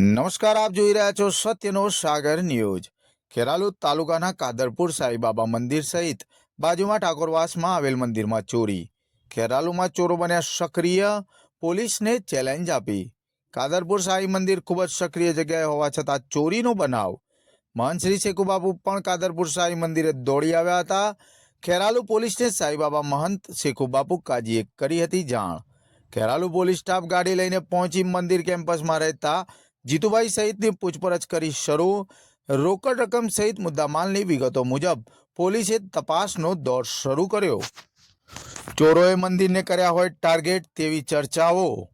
નમસ્કાર, આપ જોઈ રહ્યા છો સત્યનો સાગર ન્યૂઝ. ખેરાલુ તાલુકાના કાદરપુર સાંઈબાબા મંદિર સહિત બાજુમાં ઠાકોરવાસમાં આવેલ મંદિરમાં ચોરી. ખેરાલુમાં ચોરો બન્યા સક્રિય પોલીસને ચેલેન્જ આપી. કાદરપુર સાંઈ મંદિર ખૂબ જ સક્રિય જગ્યાએ હોવા છતાં ચોરીનો બનાવ. મહંત શ્રી શેખુબાપુ પણ કાદરપુર સાંઈ મંદિરે દોડી આવ્યા હતા. ખેરાલુ પોલીસને સાંઈબાબા મહંત શેખુબાપુ કાજીએ કરી હતી જાણ. ખેરાલુ પોલીસ સ્ટાફ ગાડી લઈને પહોંચી મંદિર કેમ્પસમાં રહેતા જીતુભાઈ સહિતની પૂછપરછ કરી શરૂ. રોકડ રકમ સહિત મુદ્દામાલની વિગતો મુજબ, પોલીસે તપાસનો દોર શરૂ કર્યો. ચોરોએ મંદિરને કર્યા હોય ટાર્ગેટ તેવી ચર્ચાઓ.